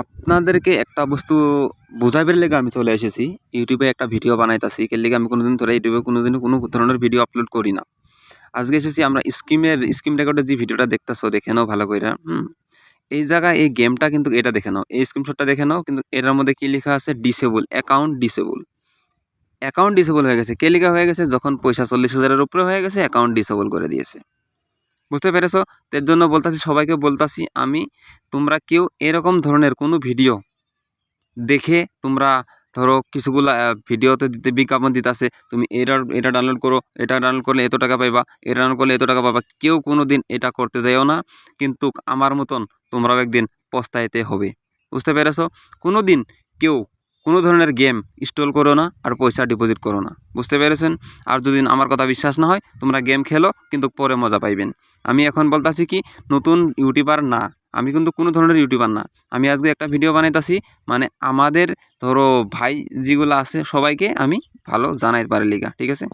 আপনাদেরকে একটা বস্তু বুঝাইবার লেগে আমি চলে এসেছি। ইউটিউবে একটা ভিডিও বানাইতাছি, এর লেগে আমি কোনোদিন ধরে ইউটিউবে কোনোদিনও কোনো ধরনের ভিডিও আপলোড করি না। আজকে এসেছি আমরা স্কিমের, স্কিম রেকর্ডের যে ভিডিওটা দেখতেছো, দেখে নাও ভালো কইরা, হুম? এই জায়গায় এই গেমটা কিন্তু এটা দেখে নাও, এই স্ক্রিনশটটা দেখে নাও, কিন্তু এটার মধ্যে কি লেখা আছে? Disable account disable account disable হয়ে গেছে। কে লেখা হয়ে গেছে? যখন পয়সা চল্লিশ হাজারের উপরে হয়ে গেছে অ্যাকাউন্ট ডিসেবল করে দিয়েছে। বুঝতে পেরেছ? এর জন্য বলতাছি, সবাইকে বলতাছি, আমি তোমরা কেউ এরকম ধরনের কোনো ভিডিও দেখে তোমরা ধরো কিছুগুলা ভিডিওতে দিতে বিজ্ঞাপন দিতেছে, তুমি এটা এটা ডাউনলোড করো, এটা ডাউনলোড করলে এত টাকা পাইবা, এটা ডাউনলোড করলে এত টাকা পাবা কেউ কোনো দিন এটা করতে যাইও না, কিন্তু আমার মতন তোমরাও একদিন পস্তাইতে হবে। বুঝতে পেরেছ? কোনো দিন কেউ কোনো ধরনের গেম ইনস্টল করো না আর পয়সা ডিপোজিট করো না। বুঝতে পেরেছেন? আর যদি আমার কথা বিশ্বাস না হয়, তোমরা গেম খেলো, কিন্তু পরে মজা পাইবেন। আমি এখন বলতাছি কি, নতুন ইউটিউবার না। আমি কিন্তু কোনো ধরনের ইউটিউবার না। আমি আজকে একটা ভিডিও বানাইতেছি মানে আমাদের ধরো ভাই যেগুলো আছে, সবাইকে আমি ভালো জানাই পারি লিগা, ঠিক আছে?